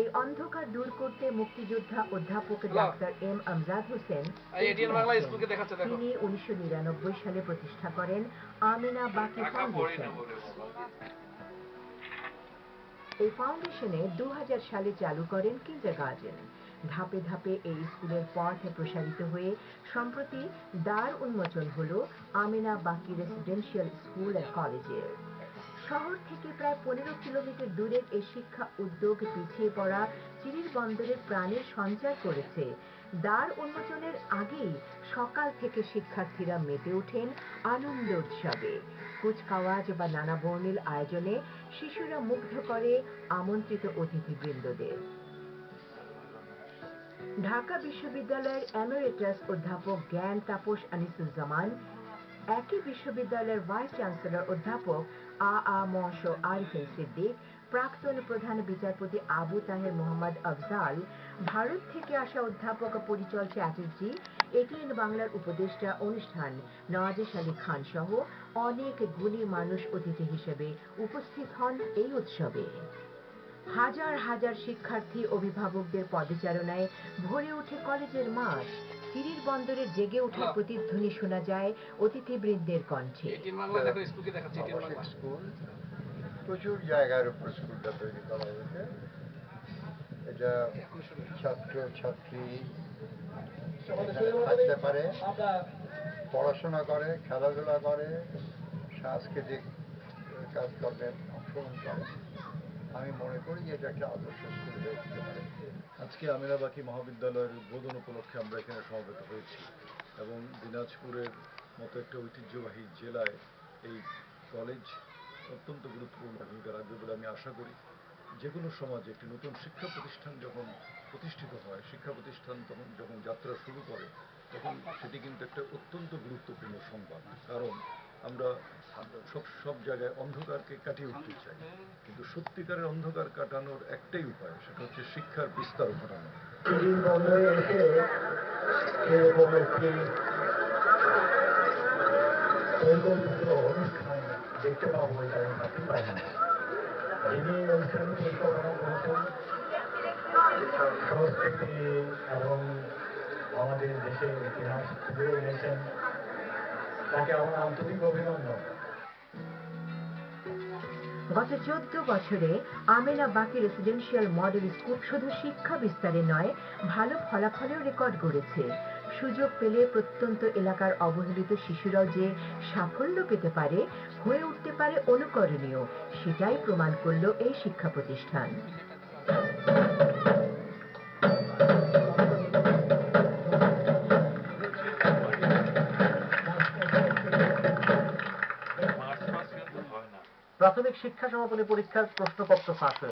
এই অন্ধকার দূর করতে মুক্তিযোদ্ধা অধ্যাপক। ডাক্তার এম আমজাদ হোসেন তিনি উনিশশো নিরানব্বই সালে প্রতিষ্ঠা করেন আমিনা বাকি ফাউন্ডেশন এই ফাউন্ডেশনে দু হাজার সালে চালু করেন কিন্ডার গার্ডেন ধাপে ধাপে এই স্কুলের পথ প্রসারিত হয়ে সম্প্রতি দ্বার উন্মোচন হল আমিনা বাকি রেসিডেন্সিয়াল স্কুল অ্যান্ড কলেজের শহর থেকে প্রায় পনেরো কিলোমিটার দূরের এই শিক্ষা উদ্যোগ পিছিয়ে পড়া চিরির বন্দরের প্রাণের সঞ্চার করেছে। দ্বার উন্মোচনের আগেই সকাল থেকে শিক্ষার্থীরা মেতে ওঠেন আনন্দ উৎসবে। কুচকাওয়াজ বা নানা বর্ণিল আয়োজনে শিশুরা মুগ্ধ করে আমন্ত্রিত অতিথিবৃন্দদের। ঢাকা বিশ্ববিদ্যালয়ের এমারেটাস অধ্যাপক জ্ঞান তাপস আনিসুজ্জামান একই বিশ্ববিদ্যালয়ের ভাইস চ্যান্সেলর অধ্যাপক আ আ মশ আরিফিন সিদ্দিক, প্রাক্তন প্রধান বিচারপতি আবু তাহের মোহাম্মদ আফজাল, ভারত থেকে আসা অধ্যাপক পরিচল চ্যাটার্জি, এটিএন বাংলার উপদেষ্টা অনুষ্ঠান নওয়াজেশ আলী খান সহ অনেক গুণী মানুষ অতিথি হিসেবে উপস্থিত হন এই উৎসবে। হাজার হাজার শিক্ষার্থী অভিভাবকদের পদচারণায় ভরে ওঠে কলেজের মাঠ। চিরির বন্দরে জেগে ওঠার প্রতিধ্বনি শোনা যায় অতিথিবৃন্দের কণ্ঠে। প্রচুর জায়গার উপর স্কুলটা তৈরি করা হয়েছে। এটা ছাত্র ছাত্রী থাকতে পারে। পড়াশোনা করে খেলাধুলা করে সাংস্কৃতিক কাজকর্মে অংশগ্রহণ করে। আমি মনে করি যে এটা একটা আদর্শ স্কুল হয়ে উঠতে পারে। আজকে আমিনাবাকি মহাবিদ্যালয়ের উদ্বোধন উপলক্ষে আমরা এখানে সমবেত হয়েছি এবং দিনাজপুরের মতো একটা ঐতিহ্যবাহী জেলায় এই কলেজ অত্যন্ত গুরুত্বপূর্ণ ভূমিকা রাখবে বলে আমি আশা করি। যে কোনো সমাজে একটি নতুন শিক্ষা প্রতিষ্ঠান যখন প্রতিষ্ঠিত হয়, শিক্ষা প্রতিষ্ঠান তখন যখন যাত্রা শুরু করে, তখন সেটি কিন্তু একটা অত্যন্ত গুরুত্বপূর্ণ সংবাদ। কারণ আমরা সব সব জায়গায় অন্ধকারকে কাটিয়ে উঠতে চাই। কিন্তু সত্যিকারের অন্ধকার কাটানোর একটাই উপায়, সেটা হচ্ছে শিক্ষার বিস্তার ঘটানো। সংস্কৃতি এবং আমাদের দেশের ইতিহাস তুলে এনেছেন তাকে আমার আন্তরিক অভিনন্দন। গত চোদ্দ বছরে আমেনা বাকি রেসিডেন্সিয়াল মডেল স্কুল শুধু শিক্ষা বিস্তারে নয়, ভালো ফলাফলেও রেকর্ড গড়েছে। সুযোগ পেলে প্রত্যন্ত এলাকার অবহেলিত শিশুরাও যে সাফল্য পেতে পারে, হয়ে উঠতে পারে অনুকরণীয়, সেটাই প্রমাণ করল এই শিক্ষা প্রতিষ্ঠান। প্রাথমিক শিক্ষা সমাপনী পরীক্ষার প্রশ্নপত্র ফাঁস হয়েছে।